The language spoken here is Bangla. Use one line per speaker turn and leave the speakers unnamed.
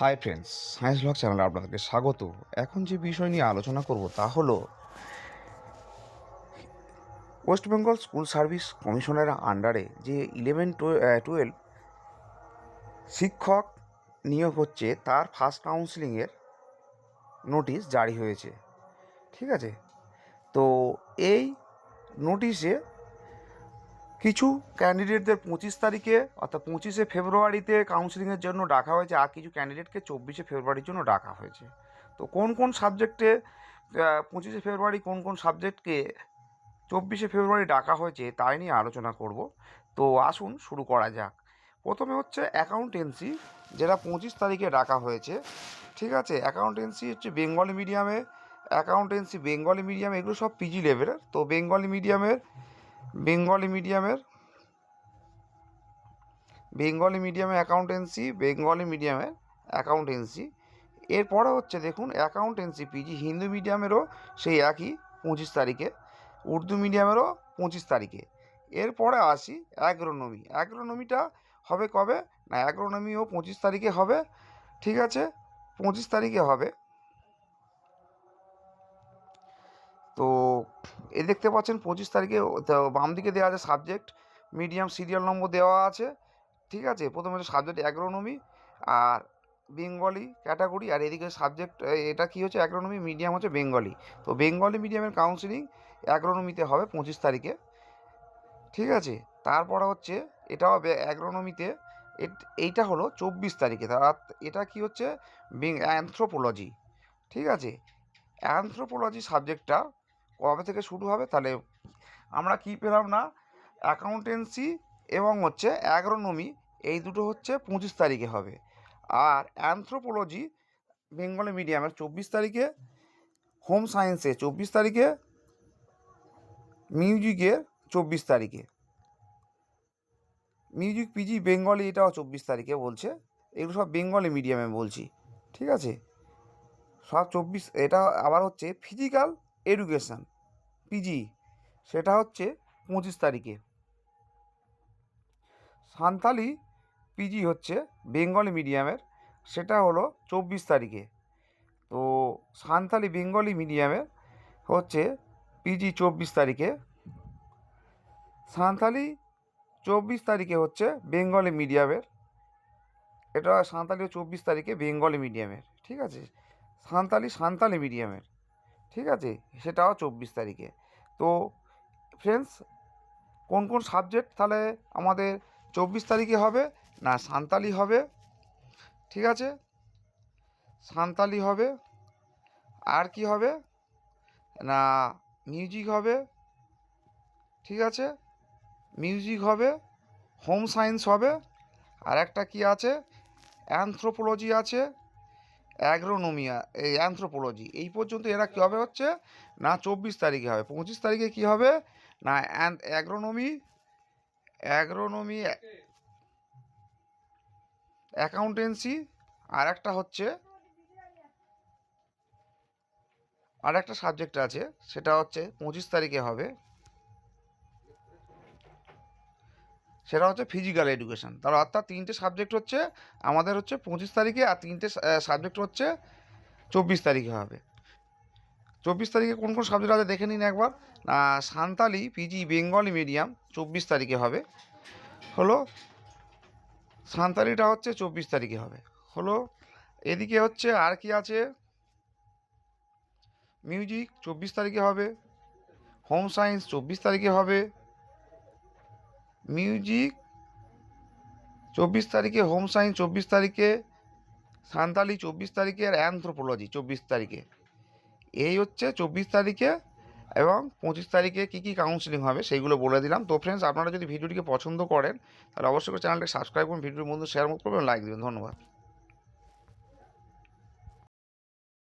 হাই ফ্রেন্ডস সায়েন্স ব্লগ চ্যানেলে আপনাদেরকে স্বাগত। এখন যে বিষয় নিয়ে আলোচনা করব তা হলো ওয়েস্ট বেঙ্গল স্কুল সার্ভিস কমিশনের আন্ডারে যে ইলেভেন টুয়েলভ শিক্ষক নিয়োগ হচ্ছে, তার ফার্স্ট কাউন্সিলিংয়ের নোটিশ জারি হয়েছে। ঠিক আছে? তো এই নোটিশে কিছু ক্যান্ডিডেটদের পঁচিশ তারিখে অর্থাৎ পঁচিশে ফেব্রুয়ারিতে কাউন্সিলিংয়ের জন্য ডাকা হয়েছে আর কিছু ক্যান্ডিডেটকে চব্বিশে ফেব্রুয়ারির জন্য ডাকা হয়েছে। তো কোন কোন সাবজেক্টে পঁচিশে ফেব্রুয়ারি কোন কোন সাবজেক্টকে চব্বিশে ফেব্রুয়ারি ডাকা হয়েছে তাই নিয়ে আলোচনা করব। তো আসুন শুরু করা যাক। প্রথমে হচ্ছে অ্যাকাউন্টেন্সি যেটা পঁচিশ তারিখে ডাকা হয়েছে। ঠিক আছে? অ্যাকাউন্টেন্সি হচ্ছে বেঙ্গলি মিডিয়ামে অ্যাকাউন্টেন্সি বেঙ্গলি মিডিয়াম এগুলো সব পিজি লেভেলের তো বেঙ্গলি মিডিয়ামের বেঙ্গলি মিডিয়ামের, বেঙ্গলি মিডিয়ামে অ্যাকাউন্টেন্সি বেঙ্গলি মিডিয়ামের অ্যাকাউন্টেন্সি এরপরে হচ্ছে দেখুন অ্যাকাউন্টেন্সি পিজি হিন্দু মিডিয়ামেরও সেই একই পঁচিশ তারিখে, উর্দু মিডিয়ামেরও পঁচিশ তারিখে। এরপরে আসি অ্যাগ্রোনমি অ্যাগ্রোনমিটা হবে কবে? না অ্যাগ্রোনমিও পঁচিশ তারিখে হবে, ঠিক আছে? পঁচিশ তারিখে হবে। তো এ দেখতে পাচ্ছেন পঁচিশ তারিখে বাম দিকে দেওয়া আছে সাবজেক্ট মিডিয়াম সিরিয়াল নম্বর দেওয়া আছে, ঠিক আছে? প্রথমে সাবজেক্ট অ্যাগ্রোনমি আর বেঙ্গলি ক্যাটাগরি আর এদিকে সাবজেক্ট এটা কী হচ্ছে? অ্যাগ্রোনমি মিডিয়াম হচ্ছে বেঙ্গলি তো বেঙ্গলি মিডিয়ামের কাউন্সিলিং অ্যাগ্রোনমিতে হবে পঁচিশ তারিখে, ঠিক আছে? তারপরে হচ্ছে এটা হবে অ্যাগ্রোনমিতে এইটা হলো চব্বিশ তারিখে। তার এটা কি হচ্ছে? অ্যান্থ্রোপোলজি ঠিক আছে? অ্যান্থ্রোপোলজি সাবজেক্টটা কবে থেকে শুরু হবে তাহলে আমরা কি পেলাম না? অ্যাকাউন্টেন্সি এবং হচ্ছে অ্যাগ্রোনমি এই দুটো হচ্ছে পঁচিশ তারিখে হবে। আর অ্যান্থ্রোপোলজি বেঙ্গলি মিডিয়ামের চব্বিশ তারিখে হোম সায়েন্সে চব্বিশ তারিখে মিউজিকের চব্বিশ তারিখে। মিউজিক পিজি বেঙ্গলি এটাও চব্বিশ তারিখে বলছে। এগুলো সব বেঙ্গলি মিডিয়ামে বলছি। ঠিক আছে? সব চব্বিশ, এটা আবার হচ্ছে ফিজিক্যাল এডুকেশান পিজি সেটা হচ্ছে পঁচিশ তারিখে। সান্তালি পিজি হচ্ছে বেঙ্গলি মিডিয়ামের, সেটা হলো চব্বিশ তারিখে। তো সান্তালি বেঙ্গলি মিডিয়ামের হচ্ছে পিজি চব্বিশ তারিখে। সান্তালি চব্বিশ তারিখে হচ্ছে বেঙ্গলি মিডিয়ামের, এটা সাঁওতালি চব্বিশ তারিখে বেঙ্গলি মিডিয়ামের, ঠিক আছে? সাঁওতালি সাঁওতালি মিডিয়ামের। ঠিক আছে? সেটাও চব্বিশ তারিখে। তো ফ্রেন্ডস কোন কোন সাবজেক্ট তাহলে আমাদের চব্বিশ তারিখে হবে? না সাঁওতালি হবে। ঠিক আছে? সাঁওতালি হবে। আর কি হবে? না মিউজিক হবে। ঠিক আছে? মিউজিক হবে। হোম সায়েন্স হবে। আর একটা কী আছে? অ্যানথ্রোপোলজি আছে। অ্যাগ্রোনোমিয়া এই অ্যানথ্রোপোলজি এই পর্যন্ত এরা কী হবে হচ্ছে? না চব্বিশ তারিখে হবে। পঁচিশ তারিখে কী হবে? না অ্যাগ্রোনমি অ্যাগ্রোনমি অ্যাকাউন্টেন্সি আর একটা হচ্ছে, আর একটা সাবজেক্ট আছে, সেটা হচ্ছে পঁচিশ তারিখে হবে। সেটা হচ্ছে ফিজিক্যাল এডুকেশান তার অর্থাৎ তিনটে সাবজেক্ট হচ্ছে, আমাদের হচ্ছে পঁচিশ তারিখে আর তিনটে সাবজেক্ট হচ্ছে চব্বিশ তারিখে হবে। চব্বিশ তারিখে কোন কোন সাবজেক্ট আছে দেখে নিন একবার। সান্তালি পিজি বেঙ্গলি মিডিয়াম চব্বিশ তারিখে হবে। হলো, সান্তালিটা হচ্ছে চব্বিশ তারিখে হবে। হলো, এদিকে হচ্ছে আর কি আছে? মিউজিক চব্বিশ তারিখে হবে। হোম সায়েন্স চব্বিশ তারিখে হবে। মিউজিক, চব্বিশ তারিখে হোম সায়েন্স, চব্বিশ তারিখে সান্তালি, চব্বিশ তারিখে আর অ্যান্থ্রোপোলজি, চব্বিশ তারিখে। এই হচ্ছে চব্বিশ তারিখে এবং পঁচিশ তারিখে কী কী কাউন্সিলিং হবে সেইগুলো বলে দিলাম। তো ফ্রেন্ডস আপনারা যদি ভিডিওটিকে পছন্দ করেন, তাহলে অবশ্যই চ্যানেলটি সাবস্ক্রাইব করুন, ভিডিওর মধ্যে শেয়ার করবেন লাইক দেবেন। ধন্যবাদ।